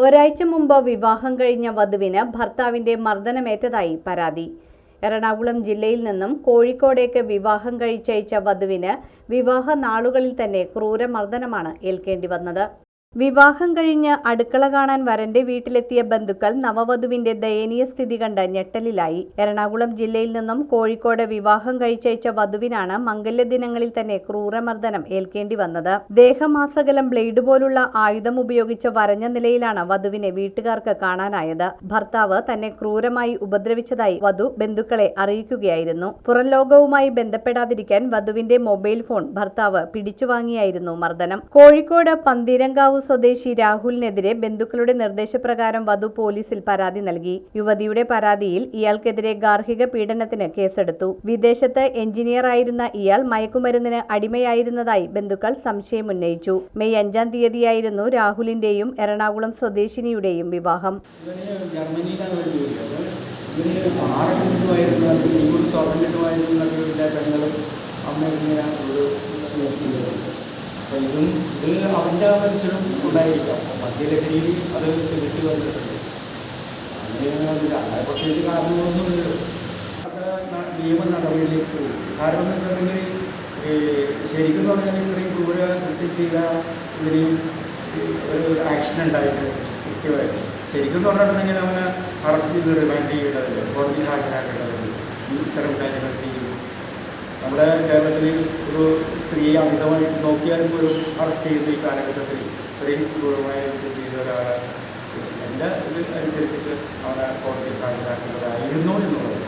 ഒരാഴ്ച മുമ്പ് വിവാഹം കഴിഞ്ഞ വധുവിന് ഭർത്താവിന്റെ മർദ്ദനമേറ്റതായി പരാതി. എറണാകുളം ജില്ലയിൽ നിന്നും കോഴിക്കോടേക്ക് വിവാഹം കഴിച്ചയച്ച വധുവിന് വിവാഹ നാളുകളിൽ തന്നെ ക്രൂരമർദ്ദനമാണ് ഏൽക്കേണ്ടി വന്നത്. വിവാഹം കഴിഞ്ഞ് അടുക്കള കാണാൻ വരന്റെ വീട്ടിലെത്തിയ ബന്ധുക്കൾ നവവധുവിന്റെ ദയനീയ സ്ഥിതി കണ്ട് ഞെട്ടലിലായി. എറണാകുളം ജില്ലയിൽ നിന്നും കോഴിക്കോട് വിവാഹം കഴിച്ചയച്ച വധുവിനാണ് മംഗല്യദിനങ്ങളിൽ തന്നെ ക്രൂരമർദ്ദനം ഏൽക്കേണ്ടി വന്നത്. ദേഹമാസകലം ബ്ലേഡ് പോലുള്ള ആയുധം ഉപയോഗിച്ച് വരഞ്ഞ നിലയിലാണ് വധുവിനെ വീട്ടുകാർക്ക് കാണാനായത്. ഭർത്താവ് തന്നെ ക്രൂരമായി ഉപദ്രവിച്ചതായി വധു ബന്ധുക്കളെ അറിയിക്കുകയായിരുന്നു. പുറം ലോകവുമായി ബന്ധപ്പെടാതിരിക്കാൻ വധുവിന്റെ മൊബൈൽ ഫോൺ ഭർത്താവ് പിടിച്ചുവാങ്ങിയായിരുന്നു മർദ്ദനം. കോഴിക്കോട് പന്തീരങ്കാവ് സ്വദേശി രാഹുലിനെതിരെ ബന്ധുക്കളുടെ നിർദ്ദേശപ്രകാരം വധു പോലീസിൽ പരാതി നൽകി. യുവതിയുടെ പരാതിയിൽ ഇയാൾക്കെതിരെ ഗാർഹിക പീഡനത്തിന് കേസെടുത്തു. വിദേശത്ത് എഞ്ചിനീയറായിരുന്ന ഇയാൾ മയക്കുമരുന്നിന് അടിമയായിരുന്നതായി ബന്ധുക്കൾ സംശയമുന്നയിച്ചു മെയ് അഞ്ചാം തീയതിയായിരുന്നു രാഹുലിന്റെയും എറണാകുളം സ്വദേശിനിയുടെയും വിവാഹം. അമ്മ ഇങ്ങനെ ഒരു അപ്പോൾ ഇതും ഇത് അവന്റെ മനസ്സിലും ഉണ്ടായിരിക്കാം. മദ്യലഹരിയിൽ അത് വിട്ടു വന്നിട്ടുണ്ട്. അങ്ങനെയൊന്നുമില്ല അങ്ങനെ പ്രത്യേകിച്ച് കാരണങ്ങളൊന്നുമില്ല അത് ന- നിയമ നടപടിയിലേക്ക് പോകും. കാരണം എന്ന് വെച്ചിട്ടുണ്ടെങ്കിൽ ശരിക്കും പറഞ്ഞാൽ ഇത്രയും ക്രൂര കൃത്യം ചെയ്ത ഇതിനെയും ഒരു ആക്ഷൻ ഉണ്ടായിട്ട് കൃത്യമായിട്ട്. ശരിക്കും പറഞ്ഞിട്ടുണ്ടെങ്കിൽ അവനെ അറസ്റ്റ് ചെയ്ത് റിമാൻഡ് ചെയ്യേണ്ടതില്ല. കോടതിയിൽ ഹാജരാക്കേണ്ടതില്ല. ഇത്തരം കാര്യങ്ങൾ ചെയ്യും നമ്മുടെ കേരളത്തിൽ ഒരു സ്ത്രീയെ അമിതമായി നോക്കിയാലും പോലും അറസ്റ്റ് ചെയ്യുന്ന ഈ കാലഘട്ടത്തിൽ ഇത്രയും ക്രൂരമായ യുദ്ധം ചെയ്ത ഒരാളാണ് എന്റെ ഇത് അനുസരിച്ചിട്ട് അവനെ കോടതിയിൽ ഹാജരാക്കേണ്ടതായിരുന്നു എന്നുള്ളത്.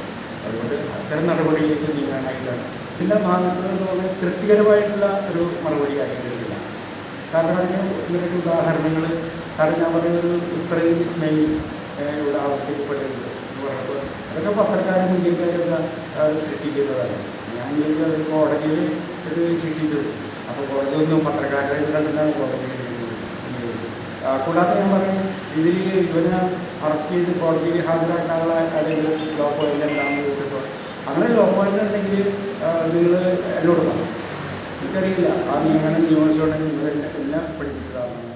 അതുകൊണ്ട് അത്തരം നടപടിയിലേക്ക് നീങ്ങാനായിട്ടാണ് ഇതിന്റെ ഭാഗത്ത് എന്ന് പറഞ്ഞാൽ തൃപ്തികരമായിട്ടുള്ള ഒരു മറുപടി ആയിരുന്നില്ല കാരണം അതിന് ഇങ്ങനൊരു ഉദാഹരണങ്ങൾ കാരണം ഞാൻ പറയുന്നത് ഇത്രയും വിസ്മയിൽ ഇവിടെ ആവർത്തിക്കപ്പെട്ടിട്ടുണ്ട് പറഞ്ഞപ്പോൾ അതൊക്കെ പത്രക്കാരും മീഡിയക്കാരൊക്കെ അത് സൃഷ്ടിക്കുന്നതാണ്. ഞാൻ അത് കോടതിയിൽ ഇത് ശിക്ഷിച്ചത്. അപ്പോൾ കോടതി ഒന്നും പത്രക്കാരുടെ കണ്ടിട്ടാണ് കോടതിയിൽ കൂടാതെ ഞാൻ പറയും ഇതിൽ ഇവനെ അറസ്റ്റ് ചെയ്ത് കോടതിയിൽ ഹാജരാക്കാനുള്ള ഏതെങ്കിലും ലോ പോയിന്റ് എന്താണെന്ന് ചോദിച്ചപ്പോൾ അങ്ങനെ ലോ പോയിന്റ് ഉണ്ടെങ്കിൽ നിങ്ങൾ എന്നോട് പറഞ്ഞു എനിക്കറിയില്ല. ആ നിയമനം നിയമിച്ചുകൊണ്ടെങ്കിൽ നിങ്ങൾ എന്നെ പഠിപ്പിച്ചതാണ്